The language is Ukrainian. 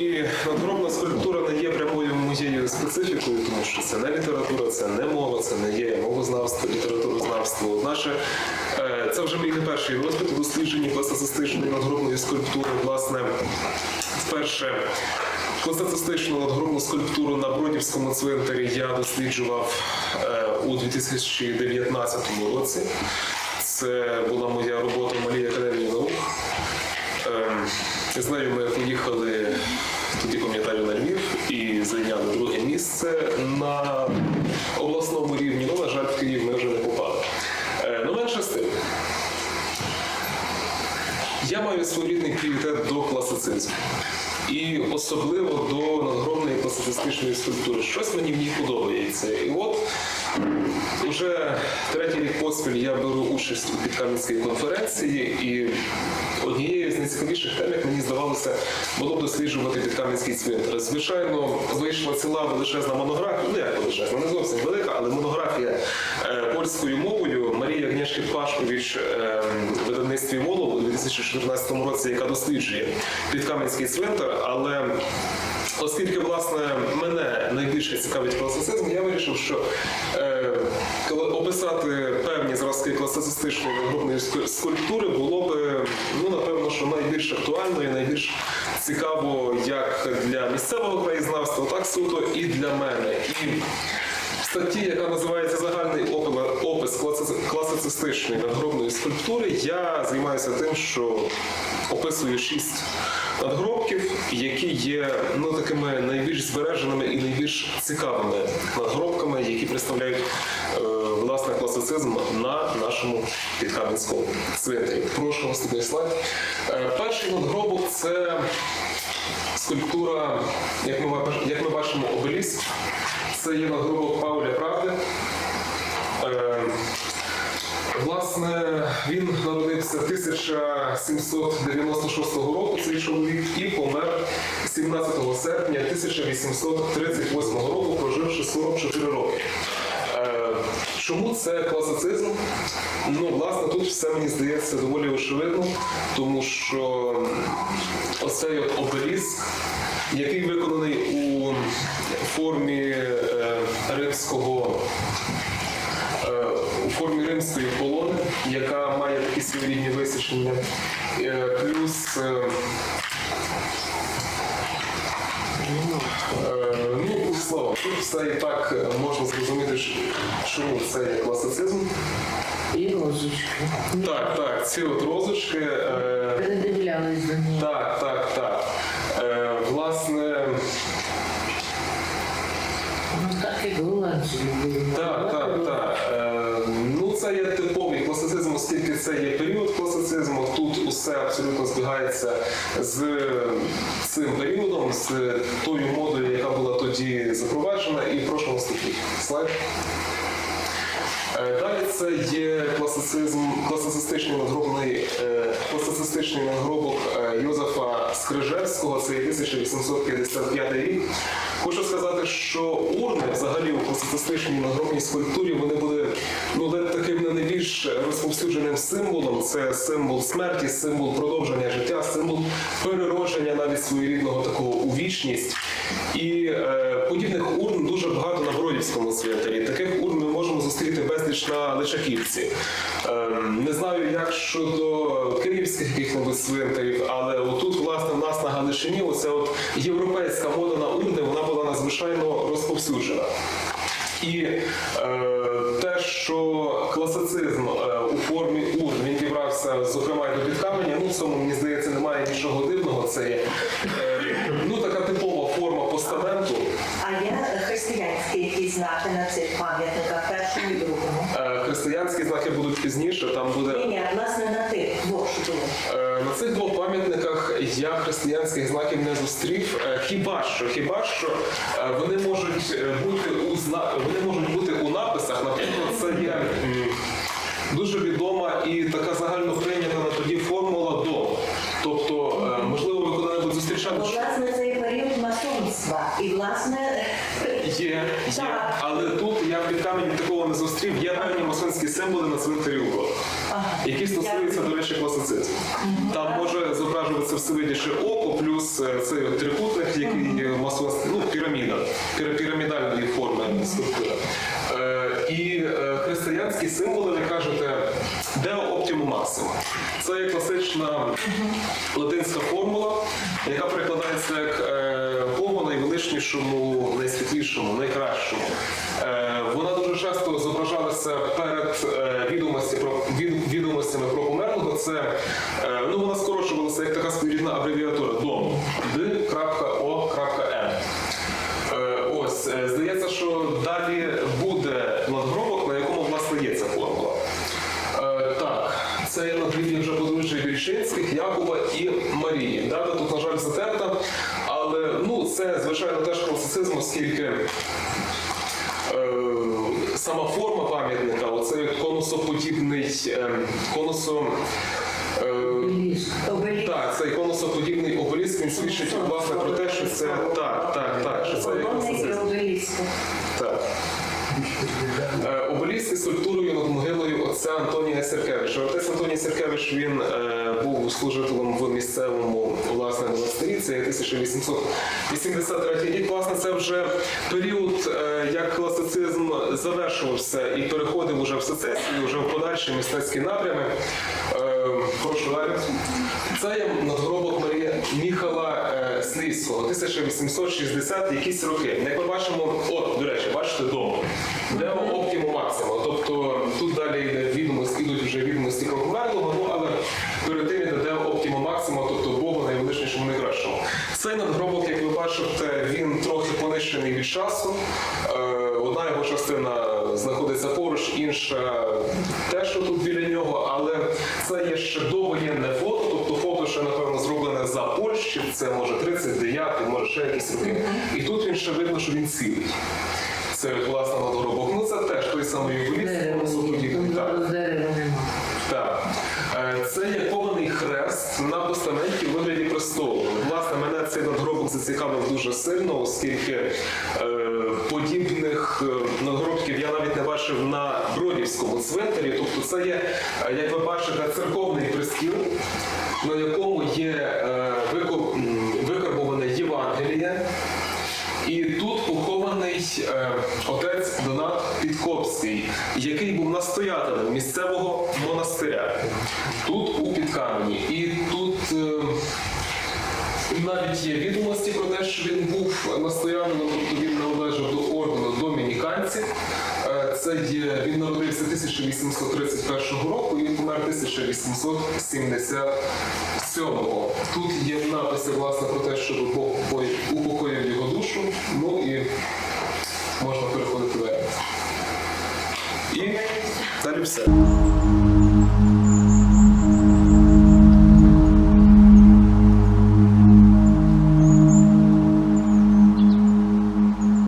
І надгробна скульптура не є прямою музеєю специфікою, тому що це не література, це не мова, це не є мовознавство, літературознавство. Наше е, це вже мій не перший розпит у дослідженні класицистичної надгробної скульптури. Власне, вперше класицистичну надгробну скульптуру на Бродівському цвинтарі я досліджував е, у 2019 році. Це була моя робота в Малій академії наук. З нею ми поїхали, пам'ятаю, на Львів і зайняли друге місце на обласному рівні. Ну, на жаль, в Київ ми вже не попали. Е, Ну, менше з тим. Я маю своєрідний пріоритет до класицизму. І особливо до надгробної класицистичної структури. Щось мені в ній подобається. І от Уже третій рік поспіль я беру участь у підкам'янській конференції, і однією з найцікавіших тем, як мені здавалося, було б досліджувати підкам'янський цвинтар. Звичайно, вийшла ціла величезна монографія, ну як величезна, не зовсім велика, але монографія е, польською мовою Марія Гнєшки Пашкович е, в видавництві Волов у 2014 році, яка досліджує підкам'янський цвинтар, але Оскільки, власне, мене найбільше цікавить класицизм, я вирішив, що е, описати певні зразки класицистичної надгробної скульптури було б, ну, напевно, що найбільш актуально і найбільш цікаво як для місцевого краєзнавства, так суто і для мене. І в статті, яка називається Загальний класицистичної надгробної скульптури, я займаюся тим, що описую шість надгробків, які є ну, такими найбільш збереженими і найбільш цікавими надгробками, які представляють е, власне класицизм на нашому підкам'янському цвинтарі. Прошу наступний слайд. Е, перший надгробок це скульптура, як ми, як ми бачимо, обеліск. Це є надгробок Пауля Правди. Е, Власне, він народився 1796 року, цей чоловік, і помер 17 серпня 1838 року, проживши 44 роки. Е, Чому це класицизм? Ну, власне, тут все мені здається доволі очевидно, тому що оцей от обеліск, який виконаний у формі е, римського е, у формі римської колони, яка має такі своєрідні висічення, Е, плюс е, е, ну, слово, тут все і так можна зрозуміти, що- чому це є класицизм. І розочки. Так, так, ці от розочки. Передивлялись до нього. Так, так, так. Власне, Ну так як голландці. Так, так, так. Е, ну, це є типовий класицизм, оскільки це є період класицизму. Тут усе абсолютно збігається з цим періодом, з тою модою, яка була тоді запроваджена. І прошу наступний слайд. Далі це є класицизм, класицистичний надгробний, е, класицистичний надгробок е, Йозефа Скрижевського, це є 1855 рік. Хочу сказати, що урни взагалі у класицистичній надгробній скульптурі вони були ну, ледь таким не найбільш розповсюдженим символом. Це символ смерті, символ продовження життя, символ переродження навіть своєрідного такого у вічність. І е, подібних урн дуже багато на Бродівському цвинтарі. Таких урн безліч на Личаківці. Ем, не знаю, як щодо київських яких-небудь але отут, власне, в нас на Галичині оця от європейська мода на урни, вона була надзвичайно розповсюджена. І е, те, що класицизм е, у формі урн він дібрався, зокрема, і до підкаменя, ну в цьому мені здається немає нічого дивного. Це є е, ну така типова форма постаменту. А є християнські якісь знаки на цих пам'ятниках, першому і другому? Християнські знаки будуть пізніше. Там буде Ні, ні, власне на тих двох що було. Е, На цих двох пам'ятниках я християнських знаків не зустрів. Е, Хіба що, хіба що е, вони можуть бути у зна... вони можуть бути у написах. Наприклад, це є дуже відома і така загально прийнята на тоді формула до. Тобто, е, можливо, ви коли-небудь зустрічали. Бо, що- власне, це є період масонства. І, власне, Є, є, Так. але тут я під каменем зустрів. Є певні масонські символи на цвинтарі у які стосуються, до речі, класицизму. Там може зображуватися всевидніше око, плюс е, цей от трикутник, який масонський, ну, піраміда, пірамідальної форми структура. Е, І е, християнські символи, ви кажете, де оптимум Maxima. Це є класична латинська формула, яка перекладається як е, Богу найвеличнішому, найсвітлішому, найкращому. Е, Вона дуже часто зображалася перед е, відомостями про померлого. Це ну вона скорочувалася як така своєрідна абревіатура дом D.O.M. Е, Ось е, здається, що далі буде надгробок, на якому власне є ця формула. Е, Так, це є надгроб'я вже подружжя Вільшинських, Якова і Марії. Дата тут, на жаль, затерта, але ну, це, звичайно, теж класицизм, оскільки е, сама форма пам'ятника, оцей конусоподібний е, конусо. е, Обеліск. так, цей конусоподібний обеліск, він свідчить власне про те, що це так, так, так, що це є. Так. Е, Обеліск із скульптурою над могилою отця Антонія Серкевича. Отець Антоній Серкевич він е, був служителем в місцевому власне монастирі. Це 1883 рік. Власне, це вже період, е, як класицизм завершувався і переходив уже в сецесію, вже в подальші мистецькі напрями. Прошу далі. Це є надгробок Марія Міхала Слізького, 1860 якісь роки. Як ми бачимо, от, до речі, бачите дому. Де оптиму максимум. Тобто тут далі йде відомості, ідуть вже відомості про померлого, ну але перед тим йде де оптиму максимум, тобто Богу найвеличнішому найкращому. Цей надгробок, як ви бачите, він трохи понищений від часу. Е, Одна його частина знаходиться поруч, інша теж тут біля нього, але це є ще довоєнне фото, за Польщі, це може 39, може ще якісь роки. І тут він ще видно, що він цілий. Це власне надгробок. Ну це теж той самий є. Так. Так. Е, Це є кований хрест на постаменті у вигляді престолу. Власне, мене цей надгробок зацікавив дуже сильно, оскільки е, подібних е, надгробків я навіть не бачив на Бродівському цвинтарі. Тобто це є, е, як ви бачите, церковний престіл, на якому є е, викарбоване Євангеліє. І тут похований е, отець Донат Підкопський, який був настоятелем місцевого монастиря. Тут у Підкамені. І тут навіть є відомості про те, що він був настоятелем, тобто він належав до ордену домініканців. Це є, він народився 1831 року і помер 1877. Тут є написи власне про те, щоб Бог упокоїв його душу. Ну і можна переходити далі. І далі все.